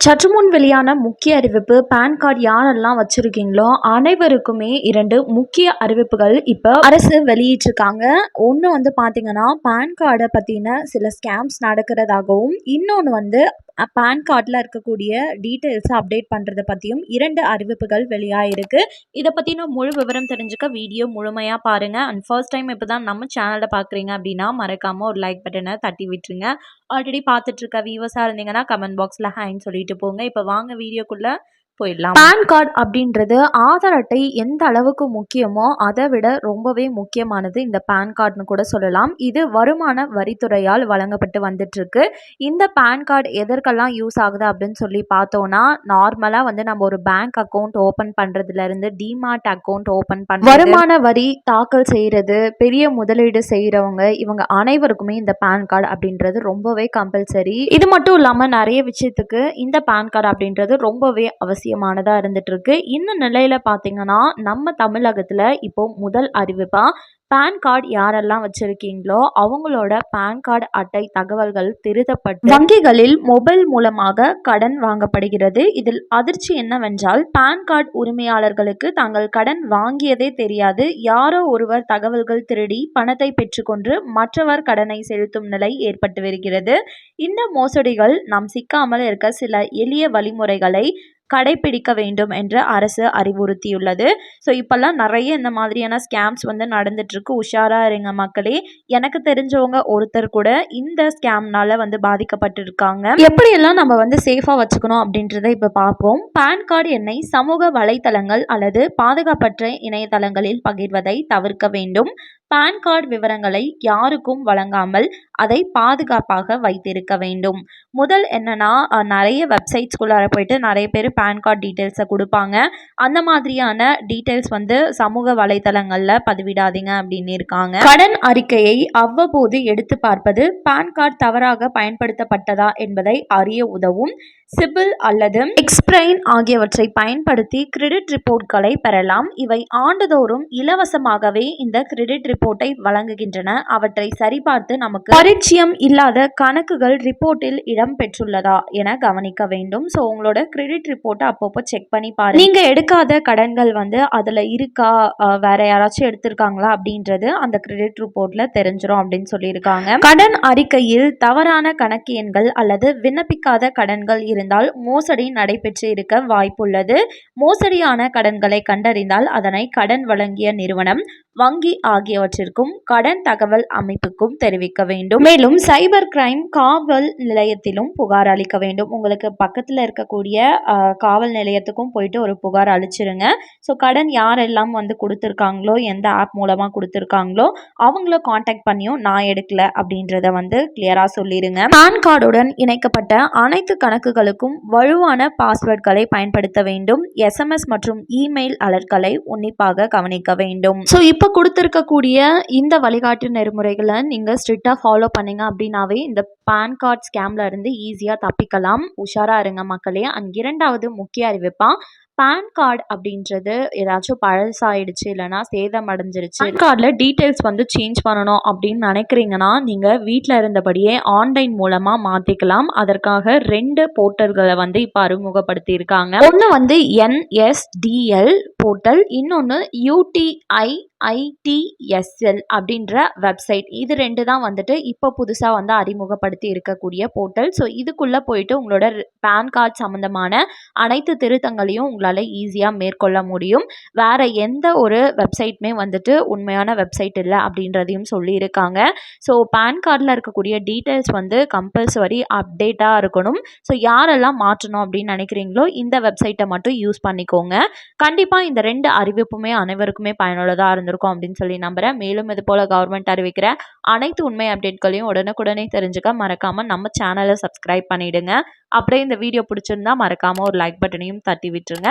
சற்று முன் வெளியான முக்கிய அறிவிப்பு பேன் கார்டு யாரெல்லாம் வச்சுருக்கீங்களோ அனைவருக்குமே இரண்டு முக்கிய அறிவிப்புகள் இப்போ அரசு வெளியிட்டிருக்காங்க. ஒன்று வந்து பார்த்தீங்கன்னா பேன் கார்டை பற்றின சில ஸ்கேம்ஸ் நடக்கிறதாகவும் இன்னொன்று வந்து பேன் கார்டில் இருக்கக்கூடிய டீட்டெயில்ஸை அப்டேட் பண்ணுறத பற்றியும் இரண்டு அறிவிப்புகள் வெளியாகிருக்கு இதை பற்றின முழு விவரம் தெரிஞ்சுக்க வீடியோ முழுமையாக பாருங்கள் அண்ட் ஃபர்ஸ்ட் டைம் இப்போ தான் நம்ம சேனலை பார்க்குறீங்க அப்படின்னா மறக்காமல் ஒரு லைக் பட்டனை தட்டி விட்டுருங்க. ஆல்ரெடி பார்த்துட்ருக்க வியூவர்ஸாக இருந்தீங்கன்னா கமெண்ட் பாக்ஸில் ஹேன்னு சொல்லிட்டு போங்க. இப்போ வாங்க வீடியோக்குள்ளே. போயிடலாம். பேன் கார்டு அப்படின்றது ஆதார் அட்டை எந்த அளவுக்கு முக்கியமோ அதை விட ரொம்பவே முக்கியமானது இந்த பேன் கார்டுன்னு கூட சொல்லலாம். இது வருமான வரித்துறையால் வழங்கப்பட்டு வந்துட்டு இருக்கு இந்த பேன் கார்டு எதற்கெல்லாம் யூஸ் ஆகுது அப்படின்னு சொல்லி பார்த்தோம்னா நார்மலாக வந்து நம்ம ஒரு பேங்க் அக்கௌண்ட் ஓப்பன் பண்ணுறதுல இருந்து டிமார்ட் அக்கௌண்ட் ஓப்பன் பண்ண வருமான வரி தாக்கல் செய்கிறது பெரிய முதலீடு செய்கிறவங்க இவங்க அனைவருக்குமே இந்த பேன் கார்டு அப்படின்றது ரொம்பவே கம்பல்சரி இது மட்டும் இல்லாமல் நிறைய விஷயத்துக்கு இந்த பேன் கார்டு அப்படின்றது ரொம்பவே அவசியம். அவசியமானதாக இருந்துகிட்ருக்கு இந்த நிலையில் பார்த்தீங்கன்னா நம்ம தமிழகத்தில் இப்போ முதல் அறிவிப்பாக பேன் கார்டு யாரெல்லாம் வச்சுருக்கீங்களோ அவங்களோட பேன் கார்டு அட்டை தகவல்கள் திருத்தப்பட்டு வங்கிகளில் மொபைல் மூலமாக கடன் வாங்கப்படுகிறது. இதில் அதிர்ச்சி என்னவென்றால் பேன் கார்டு உரிமையாளர்களுக்கு தாங்கள் கடன் வாங்கியதே தெரியாது. யாரோ ஒருவர் தகவல்கள் திருடி பணத்தை பெற்றுக்கொண்டு மற்றவர் கடனை செலுத்தும் நிலை ஏற்பட்டு வருகிறது. இந்த மோசடிகள் நாம் சிக்காமல் இருக்க சில எளிய வழிமுறைகளை கடைபிடிக்க வேண்டும் என்று அரசு அறிவுறுத்தியுள்ளது. ஸோ இப்போல்லாம் நிறைய இந்த மாதிரியான ஸ்கேம்ஸ் வந்து நடந்துட்டுருக்கு. உஷாராக இருங்க மக்களே. எனக்கு தெரிஞ்சவங்க ஒருத்தர் கூட இந்த ஸ்கேம்னால வந்து பாதிக்கப்பட்டிருக்காங்க. எப்படியெல்லாம் நம்ம வந்து சேஃபாக வச்சுக்கணும் அப்படின்றத இப்போ பார்ப்போம். பேன் கார்டு எண்ணை சமூக வலைத்தளங்கள் அல்லது பாதுகாப்பற்ற இணையதளங்களில் பகிர்வதை தவிர்க்க வேண்டும். பான் கார்டு விவரங்களை யாருக்கும் வழங்காமல் அதை பாதுகாப்பாக வைத்திருக்க வேண்டும். முதல் என்னன்னா நிறைய வெப்சைட்ஸ்குள்ளார போயிட்டு நிறைய பேர் பேன் கார்டு டீட்டெயில்ஸை கொடுப்பாங்க. அந்த மாதிரியான டீட்டெயில்ஸ் வந்து சமூக வலைத்தளங்களில் பதிவிடாதீங்க அப்படின்னு இருக்காங்க. கடன் அறிக்கையை அவ்வப்போது எடுத்து பார்ப்பது பேன் கார்டு தவறாக பயன்படுத்தப்பட்டதா என்பதை அறிய உதவும். சிபில் அல்லது எக்ஸ்பிரைன் ஆகியவற்றை பயன்படுத்தி கிரெடிட் ரிப்போர்ட்களை பெறலாம். இவை ஆண்டுதோறும் இலவசமாகவே இந்த கிரெடிட் ரிப்போர்ட்டை வழங்குகின்றன. அவற்றை சரிபார்த்து நமக்கு பரிச்சயம் இல்லாத கணக்குகள் ரிப்போர்ட்டில் இடம் பெற்றுள்ளதா என கவனிக்க வேண்டும். ஸோ உங்களோட கிரெடிட் ரிப்போர்ட்டை அப்பப்போ செக் பண்ணி பாருங்க. நீங்க எடுக்காத கடன்கள் வந்து அதுல இருக்கா? வேற யாராச்சும் எடுத்திருக்காங்களா அப்படின்றது அந்த கிரெடிட் ரிப்போர்ட்ல தெரிஞ்சிடும் அப்படின்னு சொல்லியிருக்காங்க. கடன் அறிக்கையில் தவறான கணக்கு எண்கள் அல்லது விண்ணப்பிக்காத கடன்கள் இருந்தால் மோசடி நடைபெற்று இருக்க வாய்ப்புள்ளது. மோசடியான கடன்களை கண்டறிந்தால் அதனை கடன் வழங்கிய நிறுவனம் வங்கி ஆகியவற்றிற்கும் கடன் தகவல் அமைப்புக்கும் தெரிவிக்க வேண்டும். மேலும் சைபர் கிரைம் காவல் நிலையத்திலும் புகார் அளிக்க வேண்டும். உங்களுக்கு பக்கத்தில் இருக்கக்கூடிய காவல் நிலையத்துக்கும் போயிட்டு ஒரு புகார் அளிச்சிருங்க. ஸோ கடன் யாரெல்லாம் வந்து கொடுத்துருக்காங்களோ எந்த ஆப் மூலமாக கொடுத்துருக்காங்களோ அவங்கள காண்டாக்ட் பண்ணியும் நான் எடுக்கல அப்படின்றத வந்து கிளியராக சொல்லிடுங்க பேன் கார்டுடன் இணைக்கப்பட்ட அனைத்து கணக்குகளுக்கும் வலுவான பாஸ்வேர்ட்களை பயன்படுத்த வேண்டும். எஸ்எம்எஸ் மற்றும் இமெயில் அலர்ட்களை உன்னிப்பாக கவனிக்க வேண்டும். ஸோ இப்போ இப்போ கொடுத்துருக்கக்கூடிய இந்த வழிகாட்டு நெறிமுறைகளை நீங்கள் ஸ்ட்ரிக்டாக ஃபாலோ பண்ணிங்க அப்படின்னாவே இந்த பேன் கார்ட் ஸ்கேமில் இருந்து ஈஸியாக தப்பிக்கலாம். உஷாராக இருங்க மக்களே. அண்ட் இரண்டாவது முக்கிய அறிவிப்பாக பேன் கார்டு அப்படின்றது ஏதாச்சும் பழசாயிடுச்சு இல்லைனா சேதம் அடைஞ்சிருச்சு பேன் கார்டில் டீட்டெயில்ஸ் வந்து சேஞ்ச் பண்ணணும் அப்படின்னு நினைக்கிறீங்கன்னா நீங்கள் வீட்டில் இருந்தபடியே ஆன்லைன் மூலமாக மாற்றிக்கலாம் அதற்காக ரெண்டு போர்ட்டல்களை வந்து இப்போ அறிமுகப்படுத்தியிருக்காங்க. ஒன்று வந்து என்எஸ்டிஎல் போர்ட்டல் இன்னொன்று யூடிஐ ஐடிஎஸ்எல் அப்படின்ற வெப்சைட் இது ரெண்டு தான் வந்துட்டு இப்போ புதுசாக வந்து அறிமுகப்படுத்தி இருக்கக்கூடிய போர்ட்டல் ஸோ இதுக்குள்ளே போயிட்டு உங்களோட பேன் கார்டு சம்மந்தமான அனைத்து திருத்தங்களையும் உங்களால் ஈஸியாக மேற்கொள்ள முடியும். வேறு எந்த ஒரு வெப்சைட்டுமே வந்துட்டு உண்மையான வெப்சைட் இல்லை அப்படின்றதையும் சொல்லியிருக்காங்க. ஸோ பேன் கார்டில் இருக்கக்கூடிய டீட்டெயில்ஸ் வந்து கம்பல்சரி அப்டேட்டாக இருக்கணும். ஸோ யாரெல்லாம் மாற்றணும் அப்படின்னு நினைக்கிறீங்களோ இந்த வெப்சைட்டை மட்டும் யூஸ் பண்ணிக்கோங்க. கண்டிப்பாக இந்த ரெண்டு அறிவிப்புமே அனைவருக்குமே பயனுள்ளதாக இருந்திருக்கும் அப்படின்னு சொல்லி நம்புகிறேன் மேலும் இது போல் கவர்மெண்ட் அறிவிக்கிற அனைத்து உண்மை அப்டேட்களையும் உடனுக்குடனே தெரிஞ்சுக்க மறக்காமல் நம்ம சேனலை சப்ஸ்கிரைப் பண்ணிவிடுங்க அப்படியே இந்த வீடியோ பிடிச்சிருந்தா மறக்காமல் ஒரு லைக் பட்டனையும் தட்டி விட்டுருங்க.